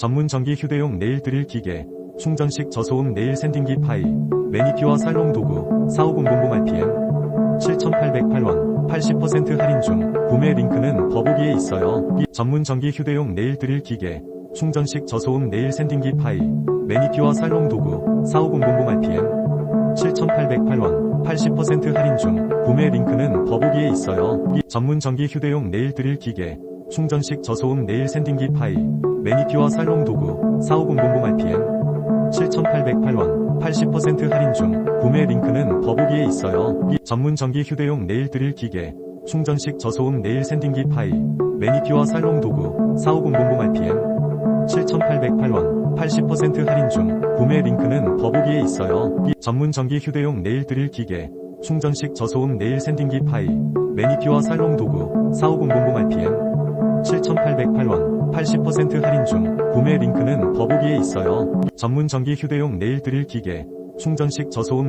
전문 전기 휴대용 네일 드릴 기계, 충전식 저소음 네일 샌딩기 파이, 매니큐어 살롱 도구, 45000rpm, 7,808원, 80% 할인 중, 구매 링크는 더보기에 있어요. 이 전문 전기 휴대용 네일 드릴 기계, 충전식 저소음 네일 샌딩기 파이, 매니큐어 살롱 도구, 45000rpm, 7,808원, 80% 할인 중, 구매 링크는 더보기에 있어요. 이 전문 전기 휴대용 네일 드릴 기계, 충전식 저소음 네일 샌딩기 파이, 매니큐어 살롱 도구, 45000rpm, 7,808원, 80% 할인 중, 구매 링크는 더보기에 있어요. 이 전문 전기 휴대용 네일 드릴 기계, 충전식 저소음 네일 샌딩기 파이, 매니큐어 살롱 도구, 45000rpm, 7,808원, 80% 할인 중, 구매 링크는 더보기에 있어요. 이 전문 전기 휴대용 네일 드릴 기계, 충전식 저소음 네일 샌딩기 파이, 매니큐어 살롱 도구, 45000rpm, 7,808원, 80% 할인 중, 구매 링크는 더보기에 있어요. 이 전문 전기 휴대용 네일 드릴 기계, 충전식 저소음